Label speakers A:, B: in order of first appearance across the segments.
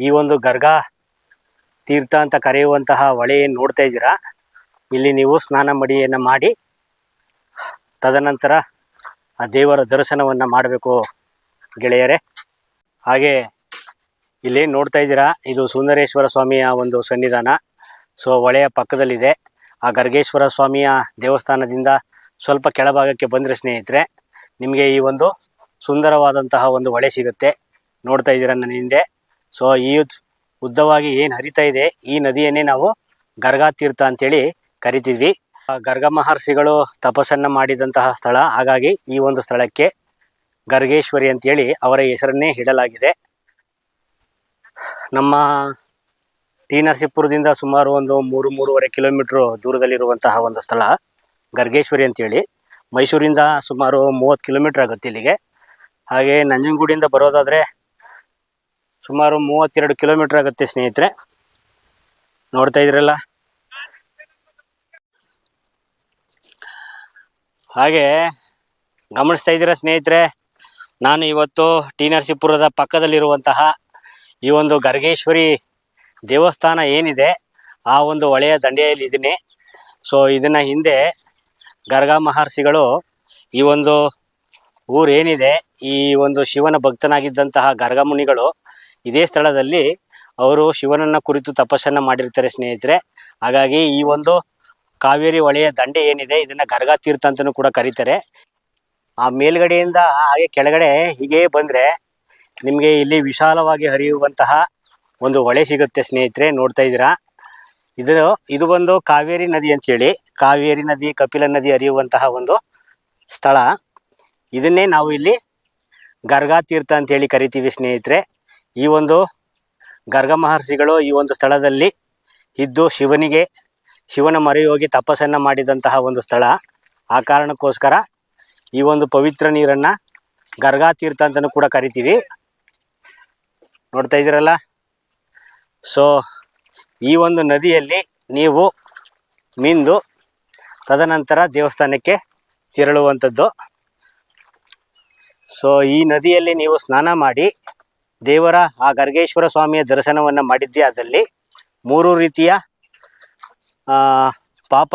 A: ಈ ಒಂದು ಗರ್ಗಾ ತೀರ್ಥ ಅಂತ ಕರೆಯುವಂತಹ ಹೊಳೆಯನ್ನು ನೋಡ್ತಾ ಇದ್ದೀರಾ? ಇಲ್ಲಿ ನೀವು ಸ್ನಾನ ಮಡಿಯನ್ನು ಮಾಡಿ, ತದನಂತರ ಆ ದೇವರ ದರ್ಶನವನ್ನು ಮಾಡಬೇಕು ಗೆಳೆಯರೇ. ಹಾಗೆ ಇಲ್ಲಿ ನೋಡ್ತಾ ಇದ್ದೀರಾ, ಇದು ಸುಂದರೇಶ್ವರ ಸ್ವಾಮಿಯ ಒಂದು ಸನ್ನಿಧಾನ. ಸೊ, ಹೊಳೆಯ ಪಕ್ಕದಲ್ಲಿದೆ. ಆ ಗರ್ಗೇಶ್ವರ ಸ್ವಾಮಿಯ ದೇವಸ್ಥಾನದಿಂದ ಸ್ವಲ್ಪ ಕೆಳಭಾಗಕ್ಕೆ ಬಂದರೆ ಸ್ನೇಹಿತರೆ, ನಿಮಗೆ ಈ ಒಂದು ಸುಂದರವಾದಂತಹ ಒಂದು ಹೊಳೆ ಸಿಗುತ್ತೆ. ನೋಡ್ತಾ ಇದ್ದೀರಾ ನನ್ನ ಹಿಂದೆ. ಸೊ ಈ ಉದ್- ಉದ್ದವಾಗಿ ಏನು ಹರಿತಾ ಇದೆ, ಈ ನದಿಯನ್ನೇ ನಾವು ಗರ್ಗಾ ತೀರ್ಥ ಅಂತೇಳಿ ಕರಿತಿದ್ವಿ. ಗರ್ಗ ಮಹರ್ಷಿಗಳು ತಪಸ್ಸನ್ನ ಮಾಡಿದಂತಹ ಸ್ಥಳ, ಹಾಗಾಗಿ ಈ ಒಂದು ಸ್ಥಳಕ್ಕೆ ಗರ್ಗೇಶ್ವರಿ ಅಂತೇಳಿ ಅವರ ಹೆಸರನ್ನೇ ಇಡಲಾಗಿದೆ. ನಮ್ಮ ಟಿ ನರಸೀಪುರದಿಂದ ಸುಮಾರು ಒಂದು ಮೂರು, ಮೂರುವರೆ ಕಿಲೋಮೀಟ್ರ್ ದೂರದಲ್ಲಿರುವಂತಹ ಒಂದು ಸ್ಥಳ ಗರ್ಗೇಶ್ವರಿ ಅಂತೇಳಿ. ಮೈಸೂರಿಂದ ಸುಮಾರು ಮೂವತ್ತು ಕಿಲೋಮೀಟ್ರ್ ಆಗುತ್ತೆ ಇಲ್ಲಿಗೆ. ಹಾಗೆ ನಂಜನಗೂಡಿಂದ ಬರೋದಾದರೆ ಸುಮಾರು ಮೂವತ್ತೆರಡು ಕಿಲೋಮೀಟರ್ ಆಗುತ್ತೆ ಸ್ನೇಹಿತರೆ. ನೋಡ್ತಾ ಇದ್ರಲ್ಲ? ಹಾಗೆ ಗಮನಿಸ್ತಾ ಇದ್ದೀರಾ ಸ್ನೇಹಿತರೆ? ನಾನು ಇವತ್ತು ಟಿ ನರಸೀಪುರದ ಪಕ್ಕದಲ್ಲಿರುವಂತಹ ಈ ಒಂದು ಗರ್ಗೇಶ್ವರಿ ದೇವಸ್ಥಾನ ಏನಿದೆ, ಆ ಒಂದು ಹೊಳೆಯ ದಂಡೆಯಲ್ಲಿ ಇದ್ದೀನಿ. ಸೊ ಇದನ್ನ ಹಿಂದೆ ಗರ್ಗಾ ಮಹರ್ಷಿಗಳು ಈ ಒಂದು ಊರು ಏನಿದೆ, ಈ ಒಂದು ಶಿವನ ಭಕ್ತನಾಗಿದ್ದಂತಹ ಗರ್ಗ ಮುನಿಗಳು ಇದೇ ಸ್ಥಳದಲ್ಲಿ ಅವರು ಶಿವನನ್ನ ಕುರಿತು ತಪಸ್ಸನ್ನ ಮಾಡಿರ್ತಾರೆ ಸ್ನೇಹಿತರೆ. ಹಾಗಾಗಿ ಈ ಒಂದು ಕಾವೇರಿ ಹೊಳೆಯ ದಂಡೆ ಏನಿದೆ, ಇದನ್ನ ಗರ್ಗಾ ತೀರ್ಥ ಅಂತಲೂ ಕೂಡ ಕರೀತಾರೆ. ಆ ಮೇಲ್ಗಡೆಯಿಂದ ಹಾಗೆ ಕೆಳಗಡೆ ಹೀಗೆ ಬಂದ್ರೆ ನಿಮಗೆ ಇಲ್ಲಿ ವಿಶಾಲವಾಗಿ ಹರಿಯುವಂತಹ ಒಂದು ಹೊಳೆ ಸಿಗುತ್ತೆ ಸ್ನೇಹಿತರೆ, ನೋಡ್ತಾ ಇದ್ದೀರಾ? ಇದು ಇದು ಒಂದು ಕಾವೇರಿ ನದಿ ಅಂತೇಳಿ, ಕಾವೇರಿ ನದಿ, ಕಪಿಲ ನದಿ ಹರಿಯುವಂತಹ ಒಂದು ಸ್ಥಳ. ಇದನ್ನೇ ನಾವು ಇಲ್ಲಿ ಗರ್ಗಾ ತೀರ್ಥ ಅಂತೇಳಿ ಕರಿತೀವಿ ಸ್ನೇಹಿತರೆ. ಈ ಒಂದು ಗರ್ಗ ಮಹರ್ಷಿಗಳು ಈ ಒಂದು ಸ್ಥಳದಲ್ಲಿ ಇದ್ದು ಶಿವನಿಗೆ, ಶಿವನ ಮರೆಯೋಗಿ ತಪಸ್ಸನ್ನ ಮಾಡಿದಂತಹ ಒಂದು ಸ್ಥಳ. ಆ ಕಾರಣಕ್ಕೋಸ್ಕರ ಈ ಒಂದು ಪವಿತ್ರ ನೀರನ್ನು ಗರ್ಗಾ ತೀರ್ಥ ಅಂತಲೂ ಕೂಡ ಕರಿತೀವಿ. ನೋಡ್ತಾ ಇದ್ದೀರಲ್ಲ? ಸೊ ಈ ಒಂದು ನದಿಯಲ್ಲಿ ನೀವು ಮಿಂದು ತದನಂತರ ದೇವಸ್ಥಾನಕ್ಕೆ ತೆರಳುವಂಥದ್ದು. ಸೊ ಈ ನದಿಯಲ್ಲಿ ನೀವು ಸ್ನಾನ ಮಾಡಿ ದೇವರ ಆ ಗರ್ಗೇಶ್ವರ ಸ್ವಾಮಿಯ ದರ್ಶನವನ್ನು ಮಾಡಿದ್ದೆ ಆದಲ್ಲಿ ಮೂರು ರೀತಿಯ ಪಾಪ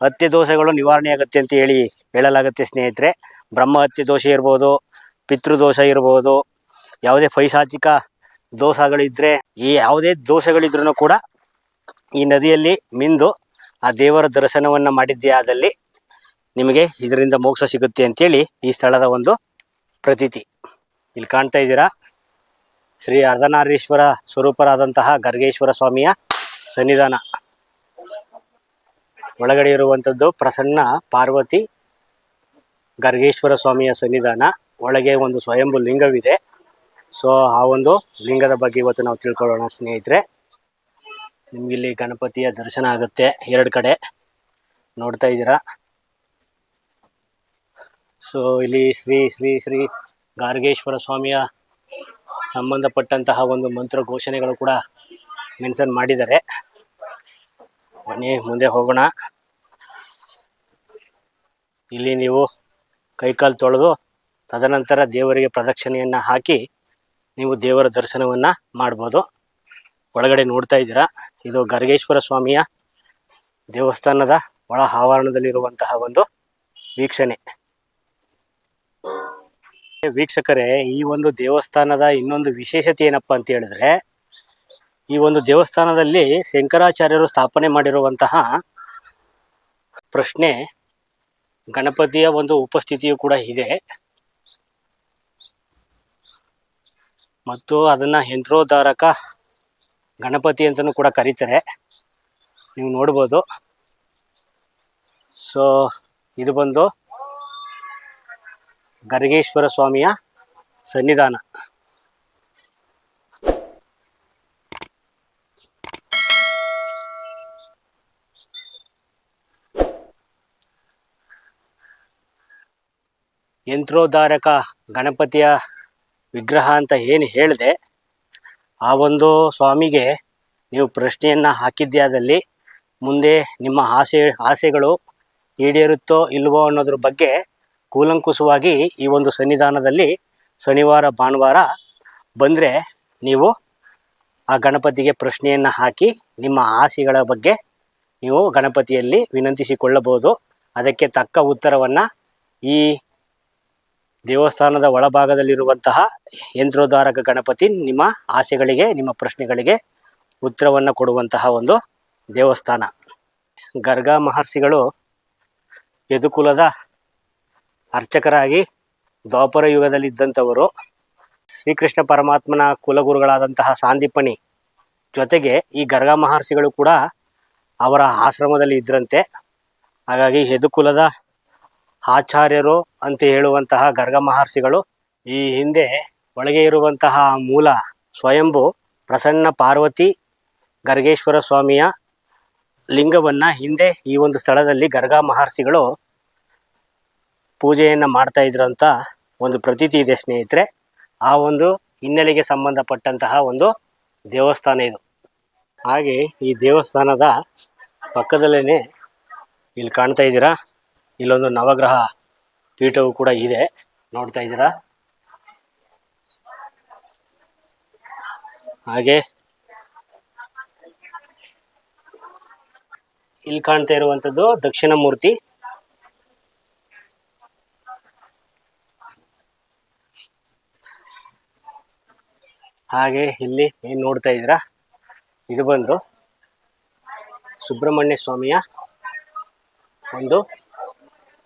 A: ಹತ್ಯೆ ದೋಷಗಳು ನಿವಾರಣೆ ಆಗುತ್ತೆ ಅಂತ ಹೇಳಿ ಹೇಳಲಾಗುತ್ತೆ ಸ್ನೇಹಿತರೆ. ಬ್ರಹ್ಮ ಹತ್ಯೆ ದೋಷ ಇರ್ಬೋದು ಪಿತೃದೋಷ ಇರ್ಬೋದು, ಯಾವುದೇ ಪೈಸಾಚಿಕ ದೋಷಗಳಿದ್ದರೆ ಈ ಯಾವುದೇ ದೋಷಗಳಿದ್ರೂ ಕೂಡ ಈ ನದಿಯಲ್ಲಿ ಮಿಂದು ಆ ದೇವರ ದರ್ಶನವನ್ನು ಮಾಡಿದ್ದೆ ಆದಲ್ಲಿ ನಿಮಗೆ ಇದರಿಂದ ಮೋಕ್ಷ ಸಿಗುತ್ತೆ ಅಂತೇಳಿ ಈ ಸ್ಥಳದ ಒಂದು ಪ್ರತೀತಿ. ಇಲ್ಲಿ ಕಾಣ್ತಾ ಇದ್ದೀರಾ? ಶ್ರೀ ಅರ್ಧನಾರೀಶ್ವರ ಸ್ವರೂಪರಾದಂತಹ ಗರ್ಗೇಶ್ವರ ಸ್ವಾಮಿಯ ಸನ್ನಿಧಾನ. ಒಳಗಡೆ ಇರುವಂಥದ್ದು ಪ್ರಸನ್ನ ಪಾರ್ವತಿ ಗರ್ಗೇಶ್ವರ ಸ್ವಾಮಿಯ ಸನ್ನಿಧಾನ. ಒಳಗೆ ಒಂದು ಸ್ವಯಂಭು ಲಿಂಗವಿದೆ. ಸೊ ಆ ಒಂದು ಲಿಂಗದ ಬಗ್ಗೆ ಇವತ್ತು ನಾವು ತಿಳ್ಕೊಳ್ಳೋಣ ಸ್ನೇಹಿತರೆ. ನಿಮ್ಗೆ ಇಲ್ಲಿ ಗಣಪತಿಯ ದರ್ಶನ ಆಗುತ್ತೆ ಎರಡು ಕಡೆ. ನೋಡ್ತಾ ಇದ್ದೀರಾ? ಸೊ ಇಲ್ಲಿ ಶ್ರೀ ಶ್ರೀ ಶ್ರೀ ಗಾರ್ಗೇಶ್ವರ ಸ್ವಾಮಿಯ ಸಂಬಂಧಪಟ್ಟಂತಹ ಒಂದು ಮಂತ್ರ ಘೋಷಣೆಗಳು ಕೂಡ ಮೆನ್ಷನ್ ಮಾಡಿದ್ದಾರೆ. ಬನ್ನಿ, ಮುಂದೆ ಹೋಗೋಣ. ಇಲ್ಲಿ ನೀವು ಕೈಕಾಲು ತೊಳೆದು ತದನಂತರ ದೇವರಿಗೆ ಪ್ರದಕ್ಷಿಣೆಯನ್ನು ಹಾಕಿ ನೀವು ದೇವರ ದರ್ಶನವನ್ನು ಮಾಡ್ಬೋದು. ಒಳಗಡೆ ನೋಡ್ತಾ ಇದ್ದೀರಾ, ಇದು ಗರ್ಗೇಶ್ವರ ಸ್ವಾಮಿಯ ದೇವಸ್ಥಾನದ ಒಳ ಆವರಣದಲ್ಲಿರುವಂತಹ ಒಂದು ವೀಕ್ಷಣೆ. ವೀಕ್ಷಕರೇ, ಈ ಒಂದು ದೇವಸ್ಥಾನದ ಇನ್ನೊಂದು ವಿಶೇಷತೆ ಏನಪ್ಪ ಅಂತ ಹೇಳಿದ್ರೆ, ಈ ಒಂದು ದೇವಸ್ಥಾನದಲ್ಲಿ ಶಂಕರಾಚಾರ್ಯರು ಸ್ಥಾಪನೆ ಮಾಡಿರುವಂತಹ ಪ್ರಶ್ನೆ, ಗಣಪತಿಯ ಒಂದು ಉಪಸ್ಥಿತಿಯು ಕೂಡ ಇದೆ. ಮತ್ತು ಅದನ್ನ ಯಂತ್ರೋದ್ಧಾರಕ ಗಣಪತಿ ಅಂತಲೂ ಕೂಡ ಕರೀತಾರೆ. ನೀವು ನೋಡ್ಬೋದು. ಸೊ ಇದು ಬಂದು ಗರ್ಗೇಶ್ವರ ಸ್ವಾಮಿಯ ಸನ್ನಿಧಾನ. ಯಂತ್ರೋದ್ಧಾರಕ ಗಣಪತಿಯ ವಿಗ್ರಹ ಅಂತ ಏನು ಹೇಳಿದೆ, ಆ ಒಂದು ಸ್ವಾಮಿಗೆ ನೀವು ಪ್ರಶ್ನೆಯನ್ನು ಹಾಕಿದ್ಯಾದಲ್ಲಿ ಮುಂದೆ ನಿಮ್ಮ ಆಸೆ, ಆಸೆಗಳು ಈಡೇರುತ್ತೋ ಇಲ್ವೋ ಅನ್ನೋದ್ರ ಬಗ್ಗೆ ಕೂಲಂಕುಷವಾಗಿ ಈ ಒಂದು ಸನ್ನಿಧಾನದಲ್ಲಿ ಶನಿವಾರ, ಭಾನುವಾರ ಬಂದರೆ ನೀವು ಆ ಗಣಪತಿಗೆ ಪ್ರಶ್ನೆಯನ್ನು ಹಾಕಿ ನಿಮ್ಮ ಆಸೆಗಳ ಬಗ್ಗೆ ನೀವು ಗಣಪತಿಯಲ್ಲಿ ವಿನಂತಿಸಿಕೊಳ್ಳಬಹುದು. ಅದಕ್ಕೆ ತಕ್ಕ ಉತ್ತರವನ್ನು ಈ ದೇವಸ್ಥಾನದ ಒಳಭಾಗದಲ್ಲಿರುವಂತಹ ಯಂತ್ರೋದ್ಧಾರಕ ಗಣಪತಿ ನಿಮ್ಮ ಆಸೆಗಳಿಗೆ, ನಿಮ್ಮ ಪ್ರಶ್ನೆಗಳಿಗೆ ಉತ್ತರವನ್ನು ಕೊಡುವಂತಹ ಒಂದು ದೇವಸ್ಥಾನ. ಗರ್ಗಾ ಮಹರ್ಷಿಗಳು ಯದುಕುಲದ ಅರ್ಚಕರಾಗಿ ದ್ವಾಪರ ಯುಗದಲ್ಲಿದ್ದಂಥವರು ಶ್ರೀಕೃಷ್ಣ ಪರಮಾತ್ಮನ ಕುಲಗುರುಗಳಾದಂತಹ ಸಾಂದಿಪ್ಪಣಿ ಜೊತೆಗೆ ಈ ಗರ್ಗ ಮಹರ್ಷಿಗಳು ಕೂಡ ಅವರ ಆಶ್ರಮದಲ್ಲಿ ಇದ್ರಂತೆ. ಹಾಗಾಗಿ ಯದುಕುಲದ ಆಚಾರ್ಯರು ಅಂತ ಹೇಳುವಂತಹ ಗರ್ಗ ಮಹರ್ಷಿಗಳು ಈ ಹಿಂದೆ ಒಳಗೆ ಇರುವಂತಹ ಮೂಲ ಸ್ವಯಂಭು ಪ್ರಸನ್ನ ಪಾರ್ವತಿ ಗರ್ಗೇಶ್ವರ ಸ್ವಾಮಿಯ ಲಿಂಗವನ್ನ ಹಿಂದೆ ಈ ಒಂದು ಸ್ಥಳದಲ್ಲಿ ಗರ್ಗ ಮಹರ್ಷಿಗಳು ಪೂಜೆಯನ್ನು ಮಾಡ್ತಾ ಇದ್ರು ಅಂತ ಒಂದು ಪ್ರತೀತಿ ಇದೆ, ಸ್ನೇಹಿತರೆ. ಆ ಒಂದು ಹಿನ್ನೆಲೆಗೆ ಸಂಬಂಧಪಟ್ಟಂತಹ ಒಂದು ದೇವಸ್ಥಾನ ಇದು. ಹಾಗೆ ಈ ದೇವಸ್ಥಾನದ ಪಕ್ಕದಲ್ಲೇ ಇಲ್ಲಿ ಕಾಣ್ತಾ ಇದ್ದೀರಾ? ಇಲ್ಲೊಂದು ನವಗ್ರಹ ಪೀಠವು ಕೂಡ ಇದೆ. ನೋಡ್ತಾ ಇದ್ದೀರಾ? ಹಾಗೆ ಇಲ್ಲಿ ಕಾಣ್ತಾ ಇರುವಂಥದ್ದು ದಕ್ಷಿಣ ಮೂರ್ತಿ. ಹಾಗೆ ಇಲ್ಲಿ ಏನ್ ನೋಡ್ತಾ ಇದ್ದೀರಾ? ಇದು ಬಂದು ಸುಬ್ರಹ್ಮಣ್ಯ ಸ್ವಾಮಿಯ ಒಂದು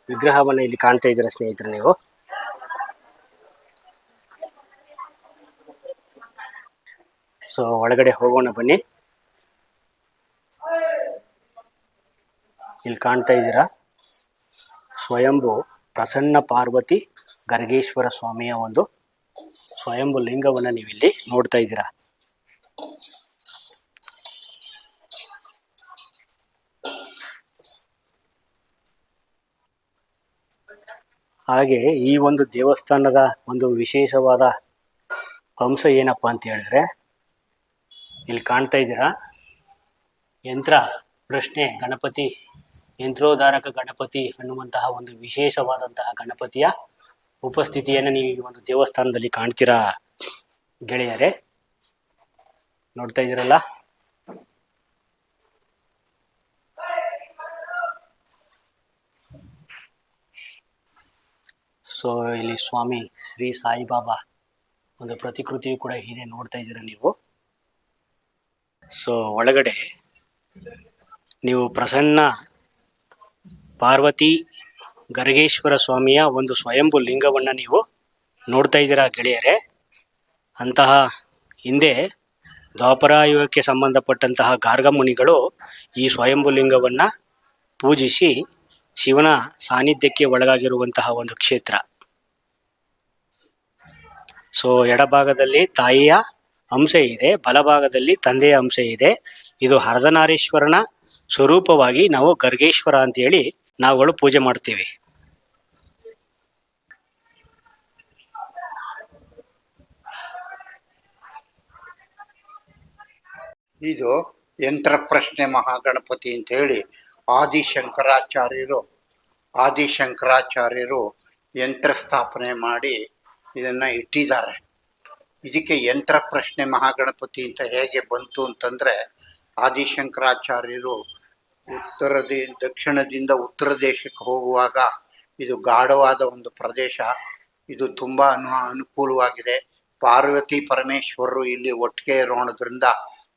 A: ವಿಗ್ರಹವನ್ನು ಇಲ್ಲಿ ಕಾಣ್ತಾ ಇದ್ದೀರಾ ಸ್ನೇಹಿತರೆ ನೀವು? ಸೊ ಒಳಗಡೆ ಹೋಗೋಣ ಬನ್ನಿ. ಇಲ್ಲಿ ಕಾಣ್ತಾ ಇದ್ದೀರಾ? ಸ್ವಯಂಭು ಪ್ರಸನ್ನ ಪಾರ್ವತಿ ಗರ್ಗೇಶ್ವರ ಸ್ವಾಮಿಯ ಒಂದು ಸ್ವಯಂಭು ಲಿಂಗವನ್ನು ನೀವಿಲ್ಲಿ ನೋಡ್ತಾ ಇದ್ದೀರಾ. ಹಾಗೆ ಈ ಒಂದು ದೇವಸ್ಥಾನದ ಒಂದು ವಿಶೇಷವಾದ ಅಂಶ ಏನಪ್ಪ ಅಂತ ಹೇಳಿದ್ರೆ, ಇಲ್ಲಿ ಕಾಣ್ತಾ ಇದ್ದೀರಾ, ಯಂತ್ರ, ಪ್ರಶ್ನೆ, ಗಣಪತಿ ಯಂತ್ರೋಧಾರಕ ಗಣಪತಿ ಅನ್ನುವಂತಹ ಒಂದು ವಿಶೇಷವಾದಂತಹ ಗಣಪತಿಯ ಉಪಸ್ಥಿತಿಯನ್ನು ನೀವು ಈ ಒಂದು ದೇವಸ್ಥಾನದಲ್ಲಿ ಕಾಣ್ತೀರಾ ಗೆಳೆಯರೇ? ನೋಡ್ತಾ ಇದ್ದೀರಲ್ಲ? ಸೊ ಇಲ್ಲಿ ಸ್ವಾಮಿ ಶ್ರೀ ಸಾಯಿಬಾಬಾ ಒಂದು ಪ್ರತಿಕೃತಿಯು ಕೂಡ ಇದೆ ನೋಡ್ತಾ ಇದ್ದೀರಾ ನೀವು? ಸೊ ಒಳಗಡೆ ನೀವು ಪ್ರಸನ್ನ ಪಾರ್ವತಿ ಗರ್ಗೇಶ್ವರ ಸ್ವಾಮಿಯ ಒಂದು ಸ್ವಯಂಭು ಲಿಂಗವನ್ನು ನೀವು ನೋಡ್ತಾ ಇದ್ದೀರಾ ಗೆಳೆಯರೇ. ಅಂತಹ ಹಿಂದೆ ದ್ವಾಪರ ಯುಗಕ್ಕೆ ಸಂಬಂಧಪಟ್ಟಂತಹ ಗಾರ್ಗಮುನಿಗಳು ಈ ಸ್ವಯಂಭು ಲಿಂಗವನ್ನು ಪೂಜಿಸಿ ಶಿವನ ಸಾನ್ನಿಧ್ಯಕ್ಕೆ ಒಳಗಾಗಿರುವಂತಹ ಒಂದು ಕ್ಷೇತ್ರ. ಸೊ, ಎಡಭಾಗದಲ್ಲಿ ತಾಯಿಯ ಅಂಶ ಇದೆ, ಬಲಭಾಗದಲ್ಲಿ ತಂದೆಯ ಅಂಶ ಇದೆ. ಇದು ಹರದನಾರೇಶ್ವರನ ಸ್ವರೂಪವಾಗಿ ನಾವು ಗರ್ಗೇಶ್ವರ ಅಂತೇಳಿ ನಾವುಗಳು ಪೂಜೆ ಮಾಡ್ತೀವಿ.
B: ಇದು ಯಂತ್ರ ಪ್ರಶ್ನೆ ಮಹಾಗಣಪತಿ ಅಂತ ಹೇಳಿ ಆದಿಶಂಕರಾಚಾರ್ಯರು ಆದಿಶಂಕರಾಚಾರ್ಯರು ಯಂತ್ರ ಸ್ಥಾಪನೆ ಮಾಡಿ ಇದನ್ನ ಇಟ್ಟಿದ್ದಾರೆ. ಇದಕ್ಕೆ ಯಂತ್ರ ಪ್ರಶ್ನೆ ಮಹಾಗಣಪತಿ ಅಂತ ಹೇಗೆ ಬಂತು ಅಂತಂದ್ರೆ, ಆದಿಶಂಕರಾಚಾರ್ಯರು ಉತ್ತರದಿ, ದಕ್ಷಿಣದಿಂದ ಉತ್ತರ ದೇಶಕ್ಕೆ ಹೋಗುವಾಗ ಇದು ಗಾಢವಾದ ಒಂದು ಪ್ರದೇಶ. ಇದು ತುಂಬಾ ಅನು, ಅನುಕೂಲವಾಗಿದೆ. ಪಾರ್ವತಿ ಪರಮೇಶ್ವರರು ಇಲ್ಲಿ ಒಟ್ಟಿಗೆ ಇರೋಣದ್ರಿಂದ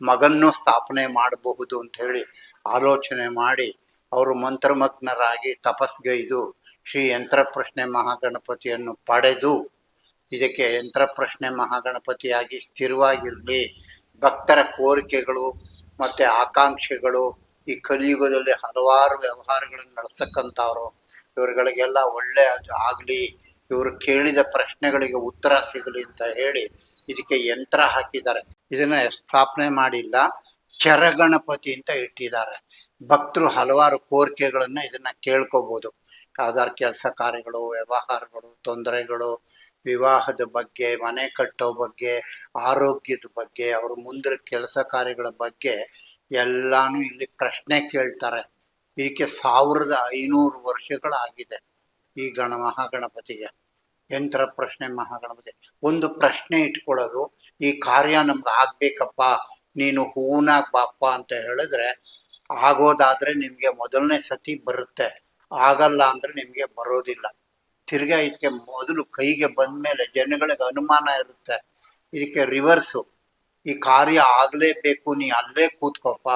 B: ಮಗನ್ನು ಸ್ಥಾಪನೆ ಮಾಡಬಹುದು ಅಂತ ಹೇಳಿ ಆಲೋಚನೆ ಮಾಡಿ ಅವರು ಮಂತ್ರಮಗ್ನರಾಗಿ ತಪಸ್ಗೈದು ಶ್ರೀ ಯಂತ್ರಪ್ರಶ್ನೆ ಮಹಾಗಣಪತಿಯನ್ನು ಪಡೆದು ಇದಕ್ಕೆ ಯಂತ್ರಪ್ರಶ್ನೆ ಮಹಾಗಣಪತಿಯಾಗಿ ಸ್ಥಿರವಾಗಿರಲಿ. ಭಕ್ತರ ಕೋರಿಕೆಗಳು ಮತ್ತೆ ಆಕಾಂಕ್ಷೆಗಳು ಈ ಕಲಿಯುಗದಲ್ಲಿ ಹಲವಾರು ವ್ಯವಹಾರಗಳನ್ನು ನಡೆಸ್ತಕ್ಕಂಥವ್ರು ಇವರುಗಳಿಗೆಲ್ಲ ಒಳ್ಳೆ ಆಗಲಿ. ಇವರು ಕೇಳಿದ ಪ್ರಶ್ನೆಗಳಿಗೆ ಉತ್ತರ ಸಿಗಲಿ ಅಂತ ಹೇಳಿ ಇದಕ್ಕೆ ಯಂತ್ರ ಹಾಕಿದ್ದಾರೆ. ಇದನ್ನ ಸ್ಥಾಪನೆ ಮಾಡಿಲ್ಲ. ಚರಗಣಪತಿ ಅಂತ ಇಟ್ಟಿದ್ದಾರೆ. ಭಕ್ತರು ಹಲವಾರು ಕೋರಿಕೆಗಳನ್ನ ಇದನ್ನ ಕೇಳ್ಕೋಬಹುದು ಯಾವ್ದಾರು ಕೆಲಸ ಕಾರ್ಯಗಳು, ವ್ಯವಹಾರಗಳು, ತೊಂದರೆಗಳು, ವಿವಾಹದ ಬಗ್ಗೆ, ಮನೆ ಕಟ್ಟೋ ಬಗ್ಗೆ, ಆರೋಗ್ಯದ ಬಗ್ಗೆ, ಅವ್ರ ಮುಂದಿನ ಕೆಲಸ ಕಾರ್ಯಗಳ ಬಗ್ಗೆ ಎಲ್ಲಾನು ಇಲ್ಲಿ ಪ್ರಶ್ನೆ ಕೇಳ್ತಾರೆ. ಇದಕ್ಕೆ ಸಾವಿರದ ಐನೂರು ವರ್ಷಗಳಾಗಿದೆ. ಈ ಗಣ ಮಹಾಗಣಪತಿಗೆ, ಯಂತ್ರ ಪ್ರಶ್ನೆ ಮಹಾಗಣಪತಿ. ಒಂದು ಪ್ರಶ್ನೆ ಇಟ್ಕೊಳ್ಳೋದು, ಈ ಕಾರ್ಯ ನಮ್ಗೆ ಆಗ್ಬೇಕಪ್ಪ, ನೀನು ಹೂನಾಗ್ ಬಾಪ್ಪ ಅಂತ ಹೇಳಿದ್ರೆ, ಆಗೋದಾದ್ರೆ ನಿಮ್ಗೆ ಮೊದಲನೇ ಸತಿ ಬರುತ್ತೆ, ಆಗಲ್ಲ ಅಂದ್ರೆ ನಿಮ್ಗೆ ಬರೋದಿಲ್ಲ. ತಿರ್ಗಾ ಇದಕ್ಕೆ ಮೊದಲು ಕೈಗೆ ಬಂದ ಮೇಲೆ ಜನಗಳಿಗೆ ಅನುಮಾನ ಇರುತ್ತೆ, ಇದಕ್ಕೆ ರಿವರ್ಸು ಈ ಕಾರ್ಯ ಆಗಲೇಬೇಕು, ನೀ ಅಲ್ಲೇ ಕೂತ್ಕೊಪ್ಪ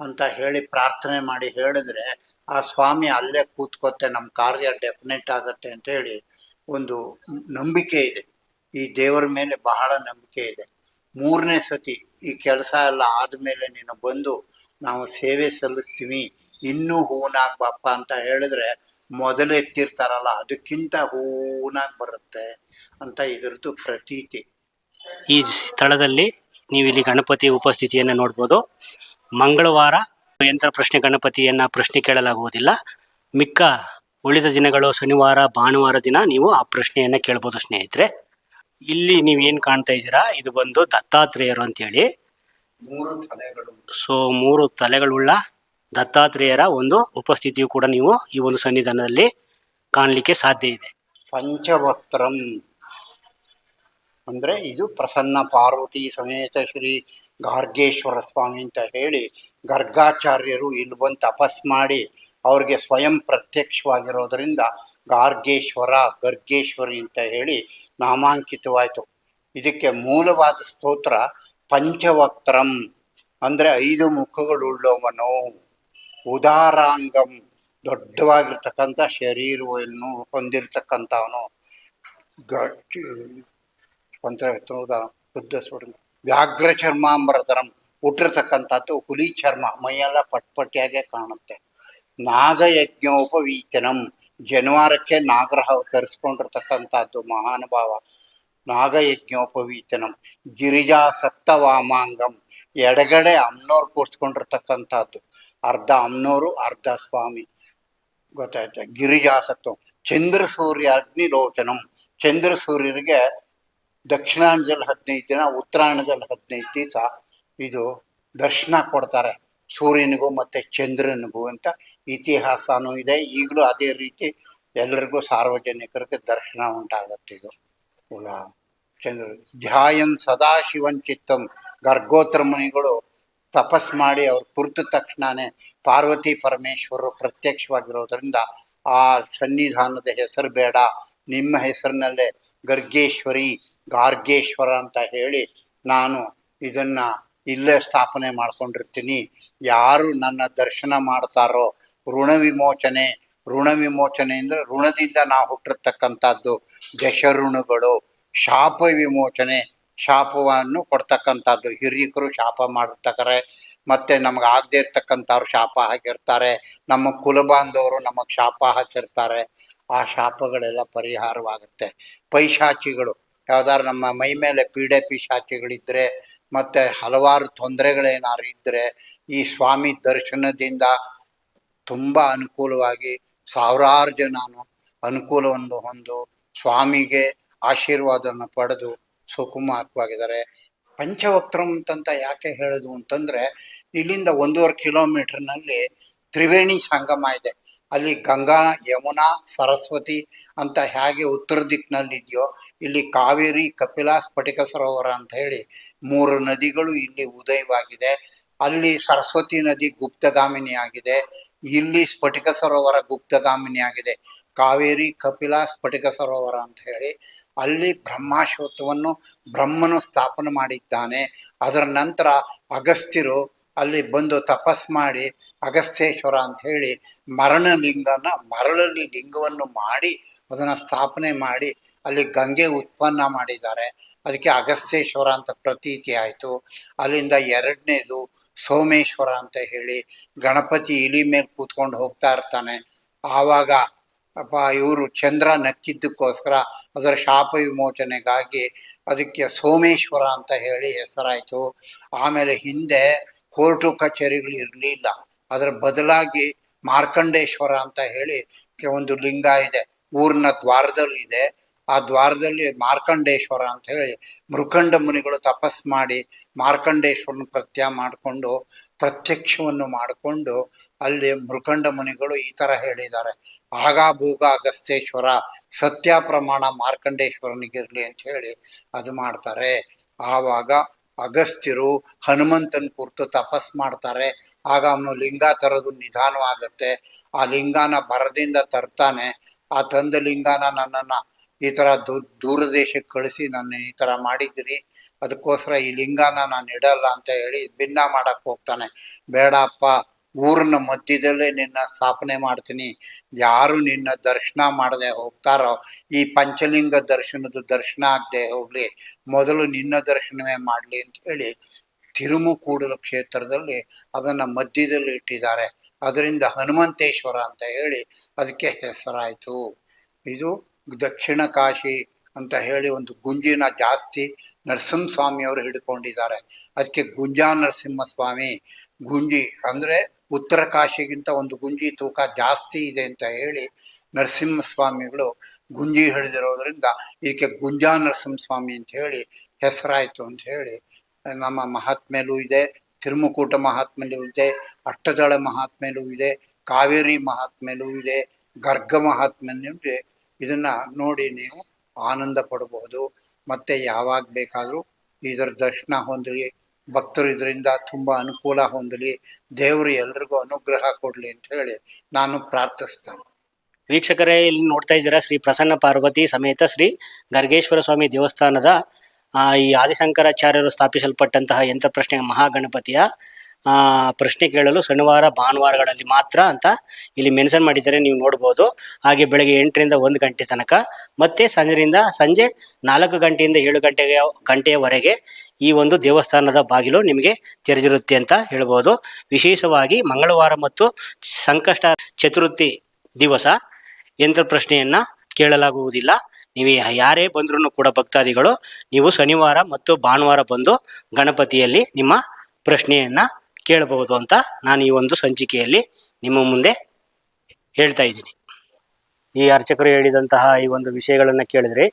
B: ಅಂತ ಹೇಳಿ ಪ್ರಾರ್ಥನೆ ಮಾಡಿ ಹೇಳಿದ್ರೆ ಆ ಸ್ವಾಮಿ ಅಲ್ಲೇ ಕೂತ್ಕೋತೆ ನಮ್ಮ ಕಾರ್ಯ ಡೆಫಿನೆಟ್ ಆಗತ್ತೆ ಅಂತ ಹೇಳಿ ಒಂದು ನಂಬಿಕೆ ಇದೆ. ಈ ದೇವರ ಮೇಲೆ ಬಹಳ ನಂಬಿಕೆ ಇದೆ. ಮೂರನೇ ಸತಿ ಈ ಕೆಲಸ ಎಲ್ಲ ಆದಮೇಲೆ ನೀನು ಬಂದು ನಾವು ಸೇವೆ ಸಲ್ಲಿಸ್ತೀವಿ, ಇನ್ನೂ ಹೂನಾಗ್ ಬಾಪ ಅಂತ ಹೇಳಿದ್ರೆ ಮೊದಲು ಎತ್ತಿರ್ತಾರಲ್ಲ, ಅದಕ್ಕಿಂತ ಹೂನಾಗ್ ಬರುತ್ತೆ ಅಂತ ಇದರದ್ದು ಪ್ರತೀತಿ.
A: ಈ ಸ್ಥಳದಲ್ಲಿ ನೀವು ಇಲ್ಲಿ ಗಣಪತಿ ಉಪಸ್ಥಿತಿಯನ್ನು ನೋಡ್ಬೋದು. ಮಂಗಳವಾರ ಯಂತ್ರ ಪ್ರಶ್ನೆ ಗಣಪತಿಯನ್ನ ಪ್ರಶ್ನೆ ಕೇಳಲಾಗುವುದಿಲ್ಲ. ಮಿಕ್ಕ ಉಳಿದ ದಿನಗಳು ಶನಿವಾರ ಭಾನುವಾರ ದಿನ ನೀವು ಆ ಪ್ರಶ್ನೆಯನ್ನ ಕೇಳ್ಬೋದು ಸ್ನೇಹಿತರೆ. ಇಲ್ಲಿ ನೀವು ಏನು ಕಾಣ್ತಾ ಇದ್ದೀರಾ? ಇದು ಬಂದು ದತ್ತಾತ್ರೇಯರು ಅಂತೇಳಿ.
B: ಮೂರು ತಲೆಗಳು.
A: ಸೊ ಮೂರು ತಲೆಗಳುಳ್ಳ ದತ್ತಾತ್ರೇಯರ ಒಂದು ಉಪಸ್ಥಿತಿಯು ಕೂಡ ನೀವು ಈ ಒಂದು ಸನ್ನಿಧಾನದಲ್ಲಿ ಕಾಣಲಿಕ್ಕೆ ಸಾಧ್ಯ ಇದೆ.
B: ಪಂಚವಕ್ತ್ರಂ ಅಂದ್ರೆ ಇದು ಪ್ರಸನ್ನ ಪಾರ್ವತಿ ಸಮೇತ ಶ್ರೀ ಗಾರ್ಗೇಶ್ವರ ಸ್ವಾಮಿ ಅಂತ ಹೇಳಿ ಗರ್ಗಾಚಾರ್ಯರು ಇಲ್ಲಿ ಬಂದು ತಪಸ್ ಮಾಡಿ ಅವ್ರಿಗೆ ಸ್ವಯಂ ಪ್ರತ್ಯಕ್ಷವಾಗಿರೋದರಿಂದ ಗಾರ್ಗೇಶ್ವರ, ಗರ್ಗೇಶ್ವರಿ ಅಂತ ಹೇಳಿ ನಾಮಾಂಕಿತವಾಯಿತು. ಇದಕ್ಕೆ ಮೂಲವಾದ ಸ್ತೋತ್ರ ಪಂಚವಕ್ತ್ರಂ ಅಂದರೆ ಐದು ಮುಖಗಳುಳ್ಳವನು. ಉದಾರಾಂಗಂ ದೊಡ್ಡವಾಗಿರ್ತಕ್ಕಂಥ ಶರೀರವನ್ನು ಹೊಂದಿರತಕ್ಕಂಥವನು. ಗಟ್ಟಿ ಸ್ವಂತ ಶುದ್ಧ ಸುಡ ವ್ಯಾಘ್ರ ಚರ್ಮಾಂಬರಧರಂ ಹುಟ್ಟಿರ್ತಕ್ಕಂಥದ್ದು ಹುಲಿ ಚರ್ಮ, ಮೈಯೆಲ್ಲ ಪಟ್ಪಟ್ಟಿಯಾಗೆ ಕಾಣುತ್ತೆ. ನಾಗಯಜ್ಞೋಪವೀತನಂ ಜನವಾರಕ್ಕೆ ನಾಗರಹ ತರಿಸ್ಕೊಂಡಿರ್ತಕ್ಕಂಥದ್ದು ಮಹಾನುಭಾವ. ನಾಗಯಜ್ಞೋಪವೀತನಂ ಗಿರಿಜಾ ಸಪ್ತವಾಮಾಂಗಂ, ಎಡಗಡೆ ಅಮ್ನೋರು ಕೂರಿಸ್ಕೊಂಡಿರ್ತಕ್ಕಂಥದ್ದು. ಅರ್ಧ ಅಮ್ನೋರು, ಅರ್ಧ ಸ್ವಾಮಿ. ಗೊತ್ತಾಯ್ತಾ? ಗಿರಿಜಾಸಕ್ತ ಚಂದ್ರ ಸೂರ್ಯ ಅಗ್ನಿಲೋಚನಂ. ಚಂದ್ರ ಸೂರ್ಯರಿಗೆ ದಕ್ಷಿಣಾಯನದಲ್ಲಿ ಹದಿನೈದು ದಿನ ಉತ್ತರಾಯಣದಲ್ಲಿ ಹದಿನೈದು ದಿವಸ ಇದು ದರ್ಶನ ಕೊಡ್ತಾರೆ. ಸೂರ್ಯನಿಗೂ ಮತ್ತು ಚಂದ್ರನಿಗೂ ಅಂತ ಇತಿಹಾಸನೂ ಇದೆ. ಈಗಲೂ ಅದೇ ರೀತಿ ಎಲ್ಲರಿಗೂ ಸಾರ್ವಜನಿಕರಿಗೆ ದರ್ಶನ ಉಂಟಾಗುತ್ತೆ ಇದು. ಚಂದ್ರ ಧ್ಯಾಯನ್ ಸದಾಶಿವನ್ ಚಿತ್ತಂ. ಗರ್ಗೋತ್ರ ಮುನಿಗಳು ತಪಸ್ ಮಾಡಿ ಅವ್ರು ಕುರಿತ ತಕ್ಷಣನೇ ಪಾರ್ವತಿ ಪರಮೇಶ್ವರರು ಪ್ರತ್ಯಕ್ಷವಾಗಿರೋದ್ರಿಂದ ಆ ಸನ್ನಿಧಾನದ ಹೆಸರು ಬೇಡ. ನಿಮ್ಮ ಹೆಸರಿನಲ್ಲೇ ಗರ್ಗೇಶ್ವರಿ ಗಾರ್ಗೇಶ್ವರ ಅಂತ ಹೇಳಿ ನಾನು ಇದನ್ನ ಇಲ್ಲೇ ಸ್ಥಾಪನೆ ಮಾಡ್ಕೊಂಡಿರ್ತೀನಿ. ಯಾರು ನನ್ನ ದರ್ಶನ ಮಾಡ್ತಾರೋ ಋಣ ವಿಮೋಚನೆ ಋಣ ವಿಮೋಚನೆ ಅಂದ್ರೆ ಋಣದಿಂದ ನಾವು ಹುಟ್ಟಿರ್ತಕ್ಕಂಥದ್ದು ದಶಋಣಗಳು, ಶಾಪ ವಿಮೋಚನೆ, ಶಾಪವನ್ನು ಕೊಡ್ತಕ್ಕಂಥದ್ದು. ಹಿರಿಯಕರು ಶಾಪ ಮಾಡಿರ್ತಾರೆ, ಮತ್ತೆ ನಮ್ಗೆ ಆಗದೆ ಇರ್ತಕ್ಕಂಥವ್ರು ಶಾಪ ಹಾಕಿರ್ತಾರೆ, ನಮ್ಮ ಕುಲಬಾಂಧವರು ನಮಗೆ ಶಾಪ ಹಾಕಿರ್ತಾರೆ. ಆ ಶಾಪಗಳೆಲ್ಲ ಪರಿಹಾರವಾಗುತ್ತೆ. ಪೈಶಾಚಿಗಳು ಯಾವ್ದಾದ್ರು ನಮ್ಮ ಮೈ ಮೇಲೆ ಪೀಡೆ ಪಿಶಾಚಿಗಳಿದ್ರೆ ಮತ್ತೆ ಹಲವಾರು ತೊಂದರೆಗಳೇನಾದ್ರು ಇದ್ರೆ ಈ ಸ್ವಾಮಿ ದರ್ಶನದಿಂದ ತುಂಬ ಅನುಕೂಲವಾಗಿ ಸಾವಿರಾರು ಜನನು ಅನುಕೂಲವನ್ನು ಹೊಂದು ಸ್ವಾಮಿಗೆ ಆಶೀರ್ವಾದವನ್ನು ಪಡೆದು ಸುಕುಮಾರವಾಗಿದ್ದಾರೆ. ಪಂಚವಕ್ರಂ ಅಂತ ಯಾಕೆ ಹೇಳೋದು ಅಂತಂದ್ರೆ ಇಲ್ಲಿಂದ ಒಂದೂವರೆ ಕಿಲೋಮೀಟರ್ನಲ್ಲಿ ತ್ರಿವೇಣಿ ಸಂಗಮ ಇದೆ. ಅಲ್ಲಿ ಗಂಗಾ, ಯಮುನಾ, ಸರಸ್ವತಿ ಅಂತ ಹೇಗೆ ಉತ್ತರ ದಿಕ್ಕಿನಲ್ಲಿ ಇದೆಯೋ ಇಲ್ಲಿ ಕಾವೇರಿ ಕಪಿಲಾ ಸ್ಫಟಿಕ ಸರೋವರ ಅಂತ ಹೇಳಿ ಮೂರು ನದಿಗಳು ಇಲ್ಲಿ ಉದಯವಾಗಿದೆ. ಅಲ್ಲಿ ಸರಸ್ವತಿ ನದಿ ಗುಪ್ತಗಾಮಿನಿ ಆಗಿದೆ ಇಲ್ಲಿ ಸ್ಫಟಿಕ ಸರೋವರ ಗುಪ್ತಗಾಮಿನಿ ಆಗಿದೆ ಕಾವೇರಿ ಕಪಿಲಾ ಸ್ಫಟಿಕ ಸರೋವರ ಅಂತ ಹೇಳಿ ಅಲ್ಲಿ ಬ್ರಹ್ಮಾಶ್ವತ್ವವನ್ನು ಬ್ರಹ್ಮನು ಸ್ಥಾಪನೆ ಮಾಡಿದ್ದಾನೆ. ಅದರ ನಂತರ ಅಗಸ್ತ್ಯರು ಅಲ್ಲಿ ಬಂದು ತಪಸ್ ಮಾಡಿ ಅಗಸ್ತ್ಯೇಶ್ವರ ಅಂತ ಹೇಳಿ ಮರಣ ಲಿಂಗನ ಮರಳಲ್ಲಿ ಲಿಂಗವನ್ನು ಮಾಡಿ ಅದನ್ನು ಸ್ಥಾಪನೆ ಮಾಡಿ ಅಲ್ಲಿ ಗಂಗೆ ಉತ್ಪನ್ನ ಮಾಡಿದ್ದಾರೆ. ಅದಕ್ಕೆ ಅಗಸ್ತ್ಯೇಶ್ವರ ಅಂತ ಪ್ರತೀತಿ ಆಯಿತು. ಅಲ್ಲಿಂದ ಎರಡನೇದು ಸೋಮೇಶ್ವರ ಅಂತ ಹೇಳಿ ಗಣಪತಿ ಇಲಿ ಮೇಲೆ ಕೂತ್ಕೊಂಡು ಹೋಗ್ತಾ ಇರ್ತಾನೆ. ಆವಾಗ ಅಪ್ಪ ಇವರು ಚಂದ್ರ ನಕ್ಕಿದ್ದಕ್ಕೋಸ್ಕರ ಅದರ ಶಾಪ ವಿಮೋಚನೆಗಾಗಿ ಅದಕ್ಕೆ ಸೋಮೇಶ್ವರ ಅಂತ ಹೇಳಿ ಹೆಸರಾಯಿತು. ಆಮೇಲೆ ಹಿಂದೆ ಕೋರ್ಟು ಕಚೇರಿಗಳು ಇರಲಿಲ್ಲ. ಅದರ ಬದಲಾಗಿ ಮಾರ್ಕಂಡೇಶ್ವರ ಅಂತ ಹೇಳಿ ಒಂದು ಲಿಂಗ ಇದೆ. ಊರಿನ ದ್ವಾರದಲ್ಲಿ ಇದೆ. ಆ ದ್ವಾರದಲ್ಲಿ ಮಾರ್ಕಂಡೇಶ್ವರ ಅಂತ ಹೇಳಿ ಮೃಕಂಡ ಮುನಿಗಳು ತಪಸ್ ಮಾಡಿ ಮಾರ್ಕಂಡೇಶ್ವರನ ಪ್ರತ್ಯ ಮಾಡಿಕೊಂಡು ಪ್ರತ್ಯಕ್ಷವನ್ನು ಮಾಡಿಕೊಂಡು ಅಲ್ಲಿ ಮೃಕಂಡ ಮುನಿಗಳು ಈ ಥರ ಹೇಳಿದ್ದಾರೆ. ಆಗ ಭೂಗ ಅಗಸ್ತೇಶ್ವರ ಸತ್ಯ ಪ್ರಮಾಣ ಮಾರ್ಕಂಡೇಶ್ವರನಿಗಿರಲಿ ಅಂತ ಹೇಳಿ ಅದು ಮಾಡ್ತಾರೆ. ಆವಾಗ ಅಗಸ್ತ್ಯರು ಹನುಮಂತನ ಕುರಿತು ತಪಸ್ ಮಾಡ್ತಾರೆ. ಆಗ ಅವನು ಲಿಂಗ ತರೋದು ನಿಧಾನವಾಗುತ್ತೆ. ಆ ಲಿಂಗನ ಬರದಿಂದ ತರ್ತಾನೆ. ಆ ತಂದ ಲಿಂಗನ ನನ್ನನ್ನು ಈ ಥರ ದೂ, ದೂರ ದೇಶಕ್ಕೆ ಕಳಿಸಿ ನನ್ನ ಈ ಥರ ಮಾಡಿದ್ರಿ ಅದಕ್ಕೋಸ್ಕರ ಈ ಲಿಂಗನ ನಾನು ಇಡಲ್ಲ ಅಂತ ಹೇಳಿ ಭಿನ್ನ ಮಾಡಕ್ಕೆ ಹೋಗ್ತಾನೆ. ಬೇಡಪ್ಪ ಊರಿನ ಮಧ್ಯದಲ್ಲೇ ನಿನ್ನ ಸ್ಥಾಪನೆ ಮಾಡ್ತೀನಿ. ಯಾರು ನಿನ್ನ ದರ್ಶನ ಮಾಡದೆ ಹೋಗ್ತಾರೋ, ಈ ಪಂಚಲಿಂಗ ದರ್ಶನದ ದರ್ಶನ ಆಗದೆ ಹೋಗ್ಲಿ. ಮೊದಲು ನಿನ್ನ ದರ್ಶನವೇ ಮಾಡಲಿ ಅಂತ ಹೇಳಿ ತಿರುಮುಕೂಡಲ ಕ್ಷೇತ್ರದಲ್ಲಿ ಅದನ್ನ ಮಧ್ಯದಲ್ಲಿ ಇಟ್ಟಿದ್ದಾರೆ. ಅದರಿಂದ ಹನುಮಂತೇಶ್ವರ ಅಂತ ಹೇಳಿ ಅದಕ್ಕೆ ಹೆಸರಾಯಿತು. ಇದು ದಕ್ಷಿಣ ಕಾಶಿ ಅಂತ ಹೇಳಿ ಒಂದು ಗುಂಜಿನ ಜಾಸ್ತಿ ನರಸಿಂಹಸ್ವಾಮಿಯವರು ಹಿಡ್ಕೊಂಡಿದ್ದಾರೆ. ಅದಕ್ಕೆ ಗುಂಜಾ ನರಸಿಂಹಸ್ವಾಮಿ ಗುಂಜಿ ಅಂದ್ರೆ ಉತ್ತರ ಕಾಶಿಗಿಂತ ಒಂದು ಗುಂಜಿ ತೂಕ ಜಾಸ್ತಿ ಇದೆ ಅಂತ ಹೇಳಿ ನರಸಿಂಹಸ್ವಾಮಿಗಳು ಗುಂಜಿ ಹಿಡಿದಿರೋದ್ರಿಂದ ಇದಕ್ಕೆ ಗುಂಜಾ ನರಸಿಂಹಸ್ವಾಮಿ ಅಂತ ಹೇಳಿ ಹೆಸರಾಯಿತು ಅಂತ ಹೇಳಿ ನಮ್ಮ ಮಹಾತ್ಮೆಲೂ ಇದೆ, ತಿರುಮುಕೂಟ ಮಹಾತ್ಮೆಲೂ ಇದೆ, ಅಷ್ಟದಳ ಮಹಾತ್ಮೆಲೂ ಇದೆ, ಕಾವೇರಿ ಮಹಾತ್ಮೆಲೂ ಇದೆ, ಗರ್ಗ ಮಹಾತ್ಮೆಲೂ ಇದೆ. ಇದನ್ನ ನೋಡಿ ನೀವು ಆನಂದ ಪಡಬಹುದು. ಮತ್ತೆ ಯಾವಾಗ ಬೇಕಾದರೂ ಇದರ ದರ್ಶನ ಹೊಂದಲಿ ಭಕ್ತರು ಇದರಿಂದ ತುಂಬ ಅನುಕೂಲ ಹೊಂದಲಿ. ದೇವರು ಎಲ್ರಿಗೂ ಅನುಗ್ರಹ ಕೊಡಲಿ ಅಂತ ಹೇಳಿ ನಾನು ಪ್ರಾರ್ಥಿಸ್ತೇನೆ.
A: ವೀಕ್ಷಕರೇ, ಇಲ್ಲಿ ನೋಡ್ತಾ ಇದ್ದೀರಾ ಶ್ರೀ ಪ್ರಸನ್ನ ಪಾರ್ವತಿ ಸಮೇತ ಶ್ರೀ ಗರ್ಗೇಶ್ವರ ಸ್ವಾಮಿ ದೇವಸ್ಥಾನದ ಈ ಆದಿಶಂಕರಾಚಾರ್ಯರು ಸ್ಥಾಪಿಸಲ್ಪಟ್ಟಂತಹ ಯಂತ್ರ ಪ್ರಶ್ನೆ ಮಹಾಗಣಪತಿಯ. ಆ, ಪ್ರಶ್ನೆ ಕೇಳಲು ಶನಿವಾರ ಭಾನುವಾರಗಳಲ್ಲಿ ಮಾತ್ರ ಅಂತ ಇಲ್ಲಿ ಮೆನ್ಷನ್ ಮಾಡಿದ್ದಾರೆ ನೀವು ನೋಡ್ಬೋದು. ಹಾಗೆ ಬೆಳಗ್ಗೆ ಎಂಟರಿಂದ ಒಂದು ಗಂಟೆ ತನಕ. ಮತ್ತೆ ಸಂಜೆಯಿಂದ ಸಂಜೆ ನಾಲ್ಕು ಗಂಟೆಯಿಂದ ಏಳು ಗಂಟೆಗೆ ಗಂಟೆಯವರೆಗೆ ಈ ಒಂದು ದೇವಸ್ಥಾನದ ಬಾಗಿಲು ನಿಮಗೆ ತೆರೆದಿರುತ್ತೆ ಅಂತ ಹೇಳ್ಬೋದು. ವಿಶೇಷವಾಗಿ ಮಂಗಳವಾರ ಮತ್ತು ಸಂಕಷ್ಟ ಚತುರ್ಥಿ ದಿವಸ ಯಂತ್ರ ಪ್ರಶ್ನೆಯನ್ನ ಕೇಳಲಾಗುವುದಿಲ್ಲ. ನೀವು ಯಾರೇ ಬಂದ್ರೂ ಕೂಡ ಭಕ್ತಾದಿಗಳು ನೀವು ಶನಿವಾರ ಮತ್ತು ಭಾನುವಾರ ಬಂದು ಗಣಪತಿಯಲ್ಲಿ ನಿಮ್ಮ ಪ್ರಶ್ನೆಯನ್ನ ಕೇಳಬಹುದು ಅಂತ ನಾನು ಈ ಒಂದು ಸಂಚಿಕೆಯಲ್ಲಿ ನಿಮ್ಮ ಮುಂದೆ ಹೇಳ್ತಾ ಇದ್ದೀನಿ. ಈ ಅರ್ಚಕರು ಹೇಳಿದಂತಹ ಈ ಒಂದು ವಿಷಯಗಳನ್ನು ಕೇಳಿದ್ರೆ,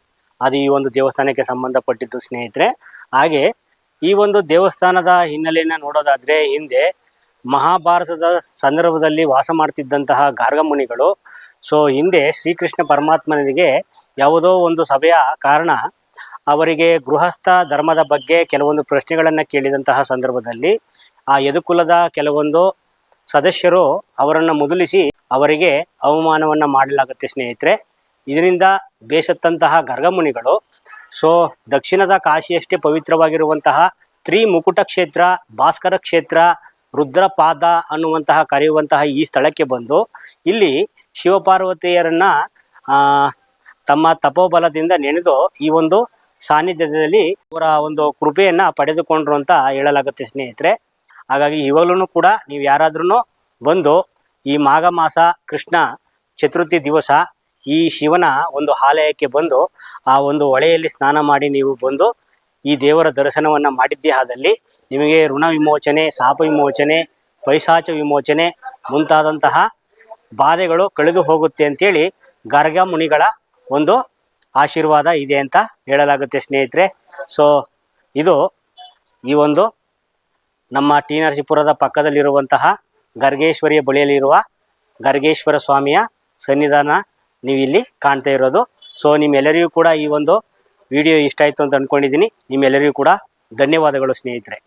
A: ಅದು ಈ ಒಂದು ದೇವಸ್ಥಾನಕ್ಕೆ ಸಂಬಂಧಪಟ್ಟಿದ್ದು ಸ್ನೇಹಿತರೆ, ಹಾಗೆ ಈ ಒಂದು ದೇವಸ್ಥಾನದ ಹಿನ್ನೆಲೆಯನ್ನು ನೋಡೋದಾದ್ರೆ ಹಿಂದೆ ಮಹಾಭಾರತದ ಸಂದರ್ಭದಲ್ಲಿ ವಾಸ ಮಾಡ್ತಿದ್ದಂತಹ ಗಾರ್ಗಮುನಿಗಳು, ಸೊ ಹಿಂದೆ ಶ್ರೀಕೃಷ್ಣ ಪರಮಾತ್ಮನಿಗೆ ಯಾವುದೋ ಒಂದು ಸಭೆಯ ಕಾರಣ ಅವರಿಗೆ ಗೃಹಸ್ಥ ಧರ್ಮದ ಬಗ್ಗೆ ಕೆಲವೊಂದು ಪ್ರಶ್ನೆಗಳನ್ನು ಕೇಳಿದಂತಹ ಸಂದರ್ಭದಲ್ಲಿ ಆ ಯದುಕುಲದ ಕೆಲವೊಂದು ಸದಸ್ಯರು ಅವರನ್ನು ಮುದುಲಿಸಿ ಅವರಿಗೆ ಅವಮಾನವನ್ನು ಮಾಡಲಾಗುತ್ತೆ, ಸ್ನೇಹಿತರೆ. ಇದರಿಂದ ಬೇಸತ್ತಂತಹ ಗರ್ಗಮುನಿಗಳು, ಸೊ ದಕ್ಷಿಣದ ಕಾಶಿಯಷ್ಟೇ ಪವಿತ್ರವಾಗಿರುವಂತಹ ತ್ರಿಮುಕುಟ ಕ್ಷೇತ್ರ, ಭಾಸ್ಕರ ಕ್ಷೇತ್ರ, ರುದ್ರಪಾದ ಅನ್ನುವಂತಹ ಕರೆಯುವಂತಹ ಈ ಸ್ಥಳಕ್ಕೆ ಬಂದು ಇಲ್ಲಿ ಶಿವಪಾರ್ವತಿಯರನ್ನ ತಮ್ಮ ತಪೋಬಲದಿಂದ ನೆನೆದು ಈ ಒಂದು ಸಾನ್ನಿಧ್ಯದಲ್ಲಿ ಅವರ ಒಂದು ಕೃಪೆಯನ್ನ ಪಡೆದುಕೊಂಡ್ರು ಅಂತ ಹೇಳಲಾಗುತ್ತೆ, ಸ್ನೇಹಿತರೆ. ಹಾಗಾಗಿ ಇವಾಗಲೂ ಕೂಡ ನೀವು ಯಾರಾದ್ರೂ ಬಂದು ಈ ಮಾಘ ಮಾಸ ಕೃಷ್ಣ ಚತುರ್ಥಿ ದಿವಸ ಈ ಶಿವನ ಒಂದು ಆಲಯಕ್ಕೆ ಬಂದು ಆ ಒಂದು ಹೊಳೆಯಲ್ಲಿ ಸ್ನಾನ ಮಾಡಿ ನೀವು ಬಂದು ಈ ದೇವರ ದರ್ಶನವನ್ನು ಮಾಡಿದ್ದೇ ಆದಲ್ಲಿ ನಿಮಗೆ ಋಣ ವಿಮೋಚನೆ, ಶಾಪ ವಿಮೋಚನೆ ಪೈಸಾಚ ವಿಮೋಚನೆ ಮುಂತಾದಂತಹ ಬಾಧೆಗಳು ಕಳೆದು ಹೋಗುತ್ತೆ ಅಂತೇಳಿ ಗರ್ಗ ಮುನಿಗಳ ಒಂದು ಆಶೀರ್ವಾದ ಇದೆ ಅಂತ ಹೇಳಲಾಗುತ್ತೆ ಸ್ನೇಹಿತರೆ. ಸೊ ಇದು ಈ ಒಂದು ನಮ್ಮ ಟಿ ನರಸೀಪುರದ ಪಕ್ಕದಲ್ಲಿರುವಂತಹ ಗರ್ಗೇಶ್ವರಿಯ ಬಳಿಯಲ್ಲಿರುವ ಗರ್ಗೇಶ್ವರ ಸ್ವಾಮಿಯ ಸನ್ನಿಧಾನ ನೀವು ಇಲ್ಲಿ ಕಾಣ್ತಾ ಇರೋದು. ಸೊ ನಿಮ್ಮೆಲ್ಲರಿಗೂ ಕೂಡ ಈ ಒಂದು ವಿಡಿಯೋ ಇಷ್ಟ ಆಯಿತು ಅಂತ ಅಂದ್ಕೊಂಡಿದ್ದೀನಿ ನಿಮ್ಮೆಲ್ಲರಿಗೂ ಕೂಡ ಧನ್ಯವಾದಗಳು ಸ್ನೇಹಿತರೆ.